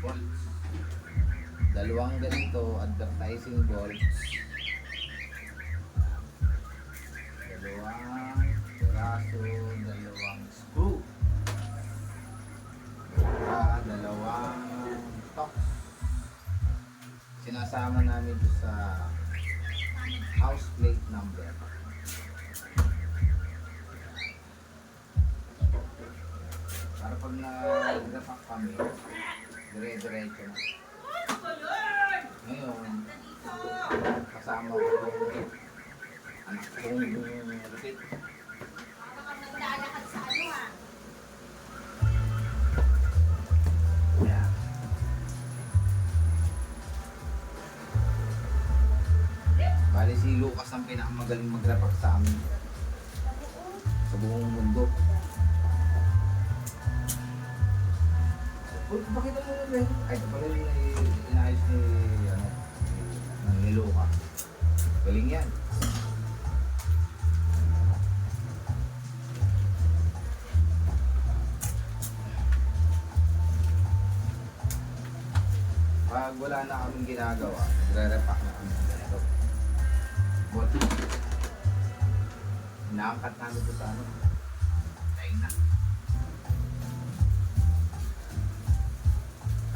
volts. Dalawang ganito, advertising volts. Dalawang piraso, dalawang screw. Dalawa, dalawang tops. Sinasama namin ito sa house plate number. Para pag nag-repack kami, dire-diretso na. Ngayon, kasama ko yung anak kong lupit. Ano? Yeah. Bali si Lucas ang pinakamagaling mag-repack sa amin. Sa buong mundo. Uy, bakit mo yun eh? Ay, ito pala yung inaayos ni, ano, ni, ni Lucas. Galing yan. Pag wala na kaming ginagawa, nagre-repack na kami ng ganito. But, inaangkat namin ito sa ano, China.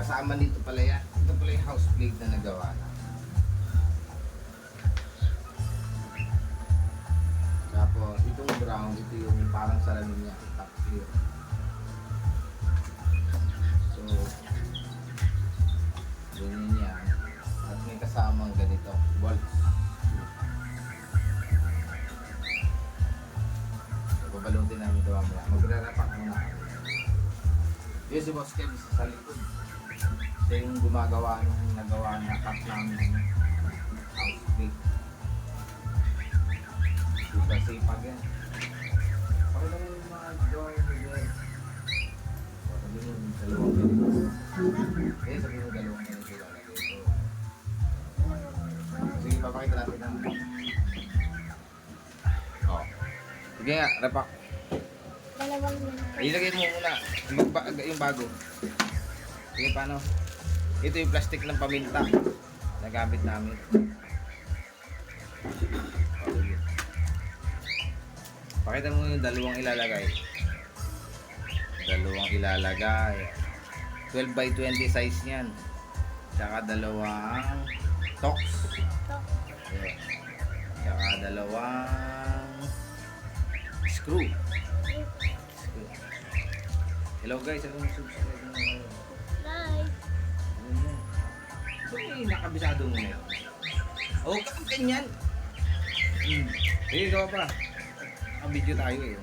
Kasama nito pala yan. Ito pala yung house plate na nagawa na. Tapos, itong brown, ito yung parang salamin niya, top clear. So, ganyan yan. At may kasamang ganito, bolts. So, babalutin namin ito mamaya. Magre-repack muna kami. Yun si Boss Kev sa likod. Siya yung gumagawa nung nagawa na cut namin ng house plate. Super sipag yan. Pakita mo yung mga drawing ko dyan. O, Sabi mo yung dalawang ganito. Eh, sabi mo dalawang ganito. Sige, papakita natin ang... Oh. Sige nga, repack. Dalawang yun. Ilagay mo muna yung bago. Sige, paano? Ito yung plastic ng paminta na gamit namin. Pakita mo yung dalawang ilalagay. Dalawang ilalagay. 12 by 20 size niyan. Tsaka dalawang tox. Ayan. Tsaka dalawang screw. Screw. Hello guys, yung subscribe mo? May nakabisado mo na yun. Oh, ka- ganyan. Hmm. Sige, gawa pa. Naka-video tayo eh.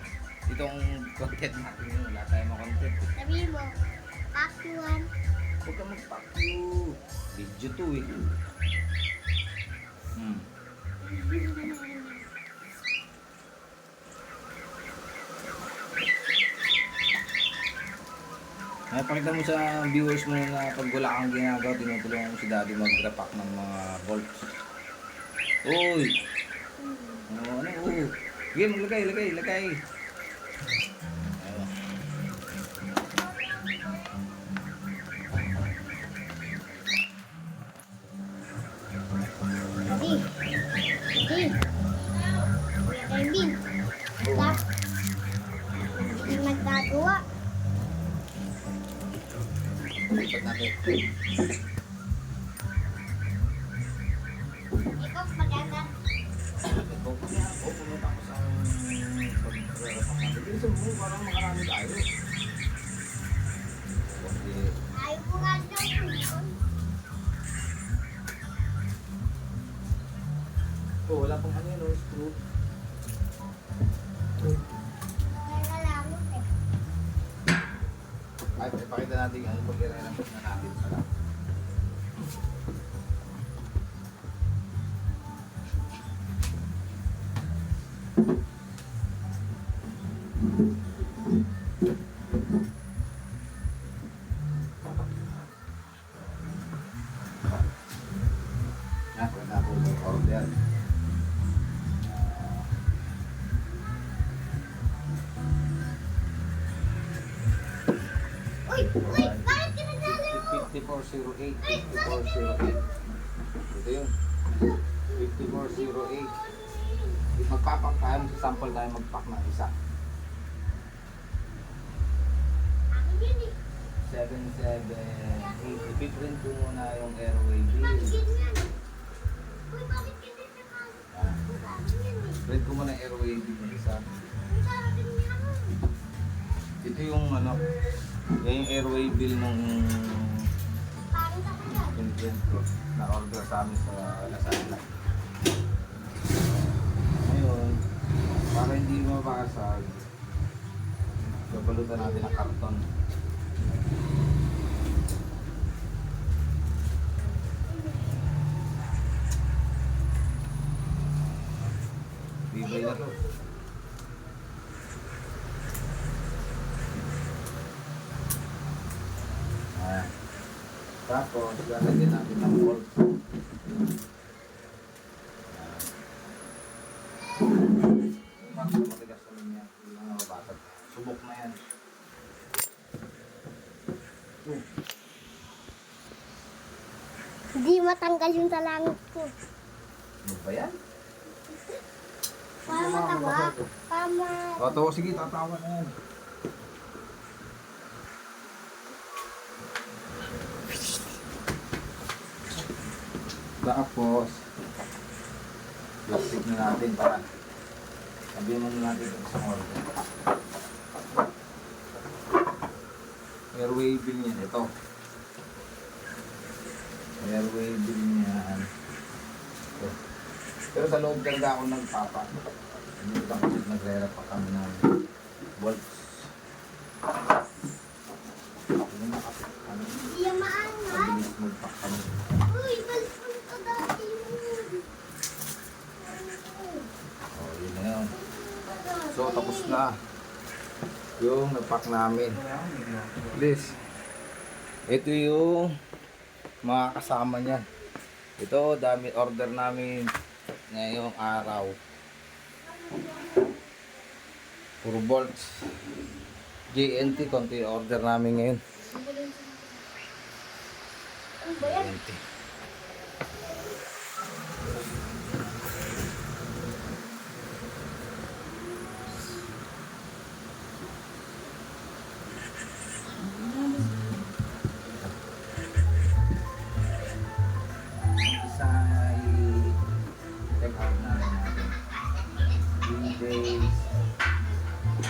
Itong content natin yun. Wala tayong mga content eh. Sabi mo, Pakuan. Huwag ka mag-fuck you. Video to eh. Hmm. Ay, pakita mo sa viewers mo na pag wala kang ginagawa, tinutulungan mo si daddy mag-repack ng mga bolts. Uy! Ano, ano, oh. Sige, maglagay, lagay, lagay. Ayun. Lipat natin. Ikaw maganda. Ito, oh, pumunta ako sa pag-repack natin. Mo, parang oh, wala pang ano yun, oh, screw. Kaya Ay, ipakita natin ano pag i-repack na natin pala. Yan, yung order. 5408, 5408. Ito yun. 5408. Magpapak tayo, sample tayo magpack na isa. Akin yun eh. 778. Ipiprint ko muna yung airway bill. Ah, print ko muna airway bill ng isa. Ito yung ano, yan yung airway bill ng Pangit ako yan. imprint ko na order sa amin sa Lazada. Ngayon, para hindi mabasag, babalutan natin ng karton. Bibay na to. Ah. Tapos, lalagyan natin ng bolt. Matigas yan? Yung mga mabasag. Subok na yan. Hindi matanggal yung sa langit ko. ano ba yan? Para mataba. Para ma... O, sige, tatawa na yan. Tapos, plastic na natin para sabihin na natin isang order. Airway bill niyan, ito. Airway bill niyan. Ito. Pero sa loob talaga ako nagpapa. Hindi ko kasi nagre-rep pa kami ng bolts. Ano na kasi, ano, Hindi yan maangal. mabilis magpack kami. Uy, balik mo ito dati yun. O, yun na yun. So, tapos na. Yung nagpack namin. Please. Ito yung mga kasama niyan. Ito, dami order namin ngayong araw. Puro bolts. JNT, konti order namin ngayon. Ano Details.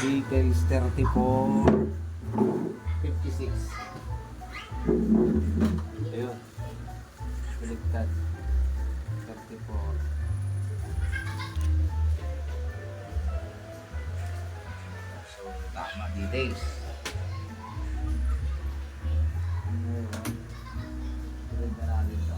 Details 34 56 Ayun. Baliktad. 34. So, tama details. Ayun. Sunod na natin ito.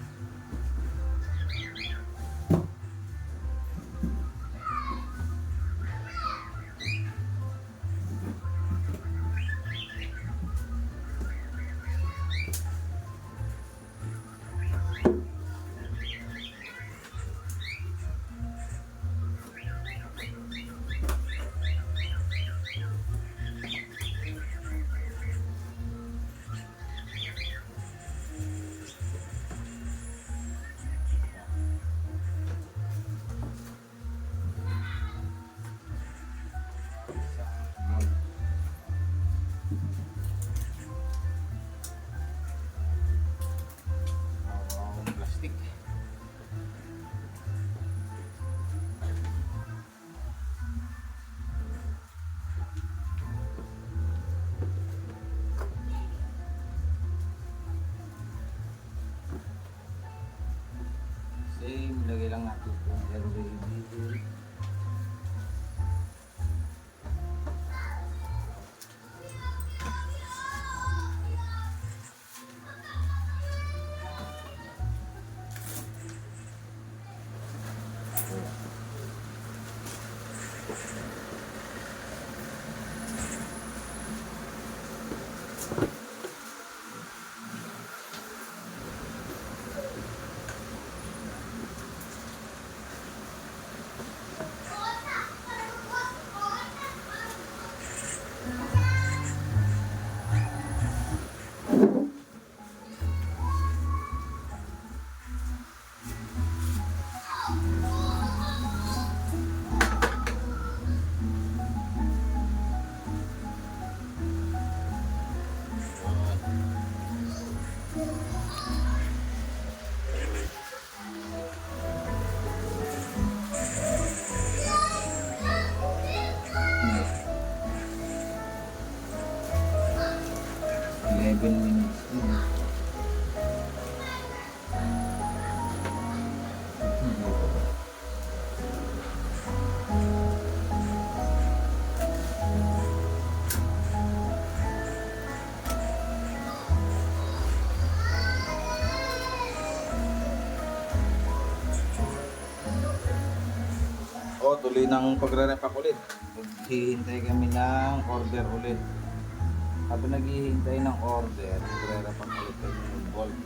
tuloy ng pagre-repack ulit. Maghihintay kami ng order ulit. Habang naghihintay ng order, magre-repack ulit kami ng bolt.